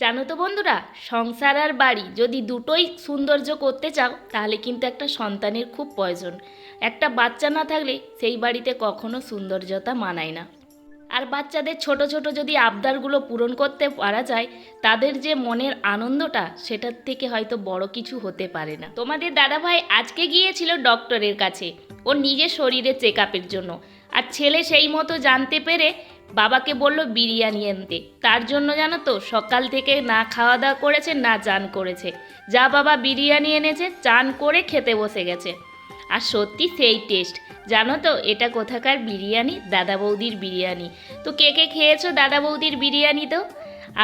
জানো তো বন্ধুরা, সংসার আর বাড়ি যদি দুটোই সৌন্দর্য করতে চাও, তাহলে কিন্তু একটা সন্তানের খুব প্রয়োজন। একটা বাচ্চা না থাকলে সেই বাড়িতে কখনো সৌন্দর্যতা মানায় না। আর বাচ্চাদের ছোট ছোট যদি আবদারগুলো পূরণ করতে পারা যায়, তাদের যে মনের আনন্দটা, সেটার থেকে হয়তো বড় কিছু হতে পারে না। তোমাদের দাদাভাই আজকে গিয়েছিল ডক্টরের কাছে। ওর নিজের শরীরে চেক আপের জন্য। আর ছেলে সেই মতো জানতে পেরে বাবাকে বলল, বিরিয়ানি আনতে তার জন্য জানো তো, সকাল থেকে না খাওয়া দাওয়া করেছে, না চান করেছে। যা বাবা বিরিয়ানি এনেছে, চান করে খেতে বসে গেছে। আর সত্যি সেই টেস্ট। জানো তো, এটা কোথাকার বিরিয়ানি? দাদা বৌদির বিরিয়ানি। তো কে কে খেয়েছো দাদা বৌদির বিরিয়ানি তো?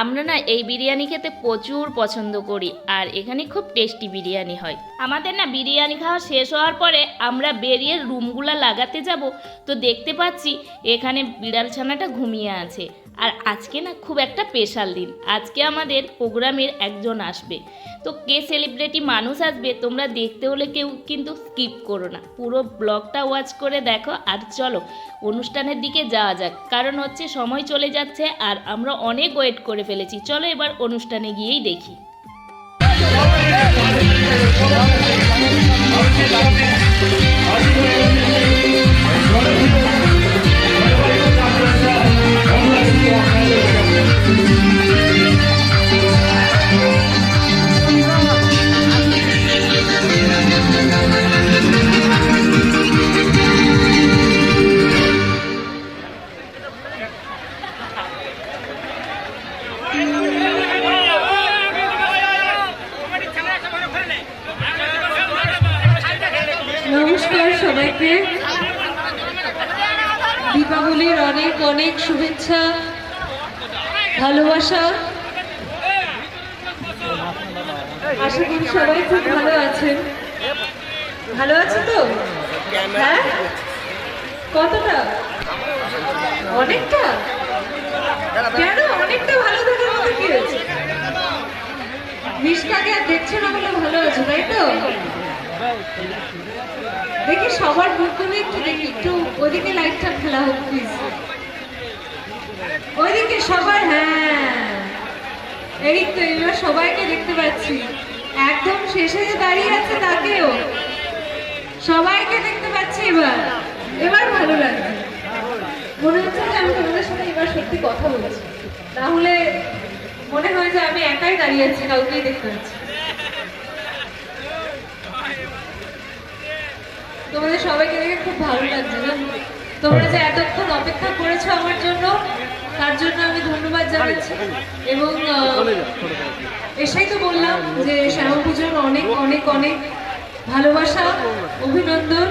আমরা না এই বিরিয়ানি খেতে প্রচুর পছন্দ করি, আর এখানে খুব টেস্টি বিরিয়ানি হয়। আমাদের না বিরিয়ানি খাওয়া শেষ হওয়ার পরে আমরা বেরিয়ে রুমগুলো লাগাতে যাব, তো দেখতে পাচ্ছি এখানে বিড়াল ছানাটা ঘুমিয়ে আছে। আর আজকে না খুব একটা স্পেশাল দিন, আজকে আমাদের প্রোগ্রামের একজন আসবে। তো কে সেলিব্রিটি মানুষ আসবে তোমরা দেখতে হলে কেউ কিন্তু স্কিপ করো না, পুরো ব্লগটা ওয়াচ করে দেখো, আর চলো অনুষ্ঠানের দিকে যাওয়া যাক। কারণ হচ্ছে সময় চলে যাচ্ছে আর আমরা অনেক ওয়েট করে ফেলেছি। চলো এবার অনুষ্ঠানে গিয়েই দেখি। দীপাবলির অনেক অনেক শুভেচ্ছা, ভালোবাসা। আশা করি সবাই খুব ভালো আছেন। ভালো আছে তো? হ্যাঁ? কতটা? অনেকটা? কেন? অনেকটা ভালো থাকার মতো কি হয়েছে? মিষ্টাকে আর দেখছ না বলে ভালো আছে, তাই তো? সবার মুখগুলো একটু দেখি, একটু ওদিকে লাইটটা খেলা হোক প্লিজ ওইদিকে সবার হ্যাঁ। এই তো, এবার সবাইকে দেখতে পাচ্ছি। একদম শেষে যে দাঁড়িয়ে আছে তাকেও। সবাইকে দেখতে পাচ্ছি এবার। এবার ভালো লাগছে। মনে হচ্ছে যে আমি তোমাদের সাথে এবার সত্যি কথা বলছি। তাহলে মনে হয় যে আমি একাই দাঁড়িয়ে আছি, কাউকেই দেখতে পাচ্ছি তোমাদের সবাইকে দেখে খুব ভালো লাগছে না তোমরা যে এতক্ষণ অপেক্ষা করেছ আমার জন্য, তার জন্য আমি ধন্যবাদ জানাচ্ছি। এবং এসেই তো বললাম যে শ্যামা পুজোর অনেক অনেক অনেক ভালোবাসা, অভিনন্দন।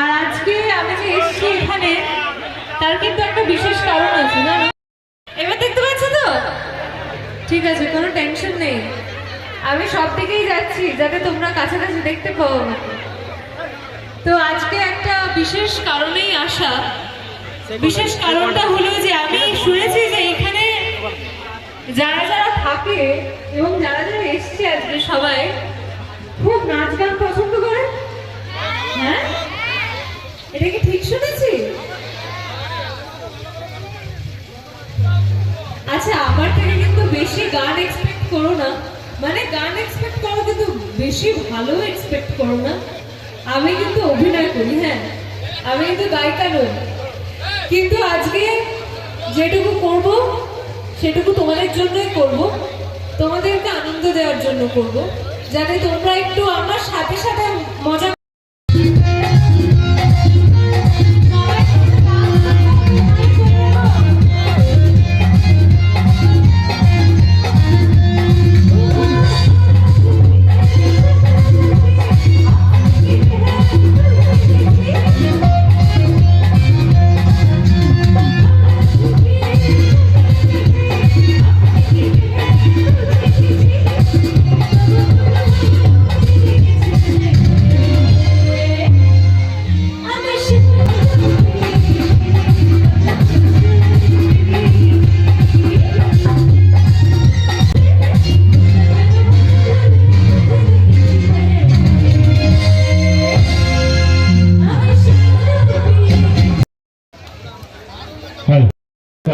আর আজকে আমি যে এসেছি এখানে, তার কিন্তু একটা বিশেষ কারণ আছে না এবার দেখতে পাচ্ছ তো? ঠিক আছে, কোনো টেনশন নেই। আমি সব দিকেই যাচ্ছি, যাতে তোমরা কাছাকাছি দেখতে পাও আমাকে। তো আজকে একটা বিশেষ কারণেই আসা। বিশেষ কারণটা হলো যে আমি শুনেছি যে এখানে যারা যারা থাকে এবং যারা যারা এসছে আজকে সবাই খুব নাচ গান পছন্দ করে? হ্যাঁ? এটা কি ঠিক শুনেছি? আচ্ছা আমার থেকে কিন্তু বেশি গান এক্সপেক্ট করো না। মানে গান এক্সপেক্ট করো কিন্তু বেশি ভালো এক্সপেক্ট করো না। আমি কিন্তু অভিনয় করি হ্যাঁ। আমি কিন্তু গায়িকা নই। কিন্তু আজকে যেটুকু করব, সেটুকু তোমাদের জন্যই করব। তোমাদেরকে আনন্দ দেওয়ার জন্য করব। যাতে তোমরা একটু আমার সাথে সাথে মজা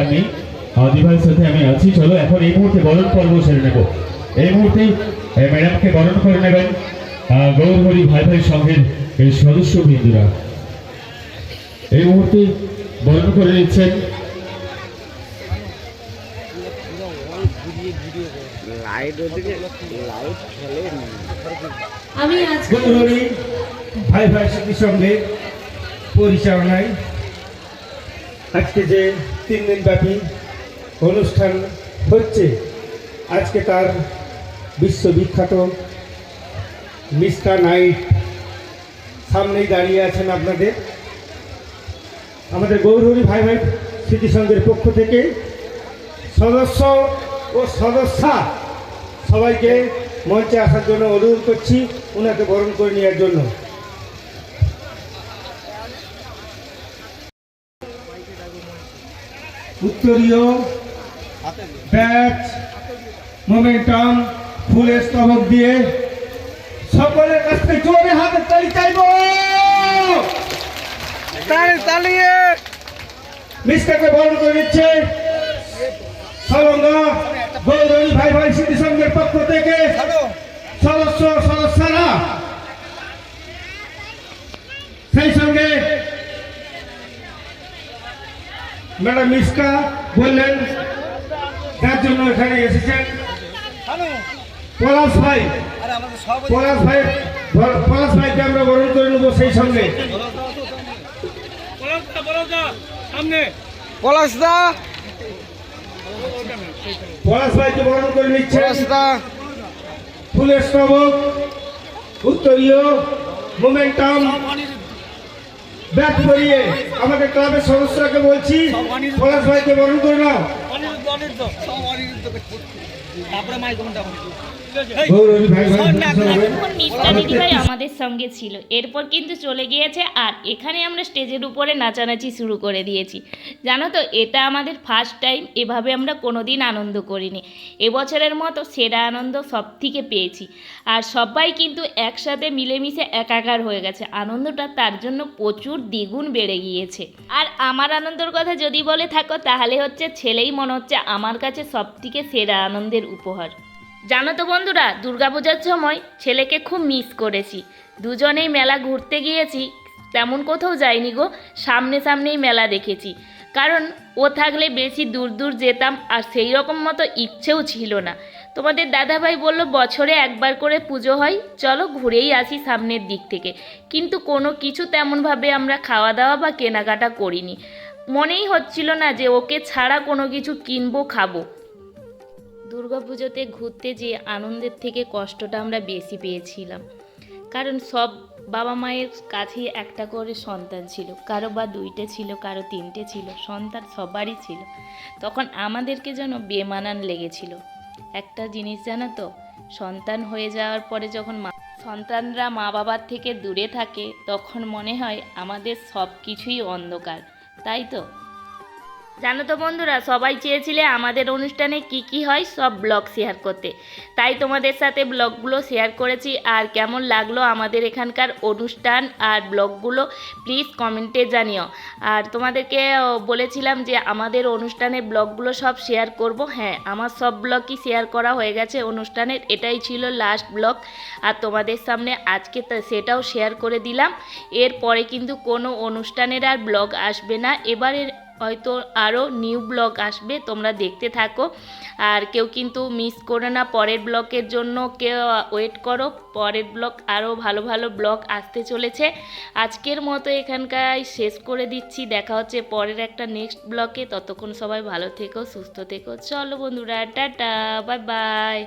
আমি আমাদের দিভাইয়ের সাথে আমি আছি। চলো এখন এই মুহূর্তে বরণ পর্ব সেরে নেব। এই মুহূর্তে ম্যাডামকে বরণ করে নেবেন গৌরহরি ভাই ভাই সংঘের এই সদস্য বিন্দুরা এই মুহূর্তে বরণ করে নিচ্ছেন লাইট ওদিকে লাইট খেলে আমি ভাই ভাই সঙ্গে পরিচালনায় আজকে যে তিন দিন ব্যাপী অনুষ্ঠান হচ্ছে। আজকে তার বিশ্ববিখ্যাত মিস্টার নাইট সামনেই দাঁড়িয়ে আছেন আপনাদের। আমাদের গৌরহরি ভাই ভাই স্মৃতি সংঘের পক্ষ থেকে সদস্য ও সদস্যা সবাইকে মঞ্চে আসার জন্য অনুরোধ করছি ওনাকে বরণ করে নেওয়ার জন্য। উত্তরীয় ব্যাচ মোমেন্টাম ফুলের স্তবক দিয়ে সকলের কাছ থেকে জোরে হাতে তালি চাইব। তালি তালিয়ে মিসটাকে বরণ করে নিচ্ছে সরঙ্গা গৌরী ভাই ভাই স্মৃতি সংঘের পক্ষ থেকে সদস্য সদস্যরা। সেই সঙ্গে ম্যাডাম মিসকা বললেন তার জন্য এখানে এসেছেন। পলাশ ভাই পলাশ ভাই পলাশ ভাইকে আমরা বরণ করে নেব সেই সঙ্গে পলাশদা পলাশ ভাইকে বরণ করে পলাশদা ফুলের স্তবক উত্তরীয় মোমেন্টাম ব্যাট করিয়ে আমাদের ক্লাবের সদস্যকে বলছি পলাশ ভাইকে বরণ করে নাও। মিষ্টা দিদিভাই আমাদের সঙ্গে ছিল। এরপর কিন্তু চলে গিয়েছে আর এখানে আমরা স্টেজের উপরে নাচানাচি শুরু করে দিয়েছি। জানো তো এটা আমাদের ফার্স্ট টাইম এভাবে আমরা কোনোদিন আনন্দ করিনি। এবছরের মতো সেরা আনন্দ সব থেকে পেয়েছি। আর সবাই কিন্তু একসাথে মিলেমিশে একাকার হয়ে গেছে। আনন্দটা তার জন্য প্রচুর দ্বিগুণ বেড়ে গিয়েছে। আর আমার আনন্দের কথা যদি বলে থাকো তাহলে হচ্ছে ছেলেই মনে হচ্ছে আমার কাছে সব থেকে সেরা আনন্দের উপহার। জানো তো বন্ধুরা, দুর্গাপূজার সময় ছেলেকে খুব মিস করেছি। দুজনেই মেলা ঘুরতে গিয়েছি, তেমন কোথাও যাইনি গো, সামনে সামনেই মেলা দেখেছি। কারণ ও থাকলে বেশি দূর দূর যেতাম আর সেই রকম মতো ইচ্ছেও ছিল না। তোমাদের দাদাভাই বলল, বছরে একবার করে পুজো হয়, চলো ঘুরেই আসি সামনের দিক থেকে। কিন্তু কোনো কিছু তেমনভাবে আমরা খাওয়া দাওয়া বা কেনাকাটা করিনি। মনেই হচ্ছিল না যে ওকে ছাড়া কোনো কিছু কিনবো, খাব। দুর্গাপুজোতে ঘুরতে যেয়ে আনন্দের থেকে কষ্টটা আমরা বেশি পেয়েছিলাম। কারণ সব বাবা মায়ের কাছেই একটা করে সন্তান ছিল। কারও বা দুইটে ছিল, কারও তিনটে ছিল, সন্তান সবারই ছিল। তখন আমাদেরকে যেন বেমানান লেগেছিল। একটা জিনিস জানো তো, সন্তান হয়ে যাওয়ার পরে যখন মা, সন্তানরা মা বাবার থেকে দূরে থাকে, তখন মনে হয় আমাদের সব কিছুই অন্ধকার, তাই তো? জানো তো বন্ধুরা, সবাই চেয়েছিলে আমাদের অনুষ্ঠানে কি কি হয় সব ব্লগ শেয়ার করতে। তাই তোমাদের সাথে ব্লগগুলো শেয়ার করেছি। আর কেমন লাগল আমাদের এখানকার অনুষ্ঠান আর ব্লগগুলো প্লিজ কমেন্টে জানিও। আর তোমাদেরকে বলেছিলাম যে আমাদের অনুষ্ঠানে ব্লগগুলো সব শেয়ার করব। হ্যাঁ আমার সব ব্লগই শেয়ার করা হয়ে গেছে অনুষ্ঠানের। এটাই ছিল লাস্ট ব্লগ আর তোমাদের সামনে আজকে সেটাও শেয়ার করে দিলাম। এরপরে কিন্তু কোনো অনুষ্ঠানের আর ব্লগ আসবে না। এবারের হয়তো আরও নিউ ব্লগ আসবে, তোমরা দেখতে থাকো। আর কেউ কিন্তু মিস করো না, পরের ব্লগের জন্য কেউ ওয়েট করো। পরের ব্লগ আরও ভালো ভালো ব্লগ আসতে চলেছে। আজকের মতো এখানকার শেষ করে দিচ্ছি। দেখা হচ্ছে পরের একটা নেক্সট ব্লগে ততক্ষণ সবাই ভালো থেকো, সুস্থ থেকো। চলো বন্ধুরা, টাটা বাই বাই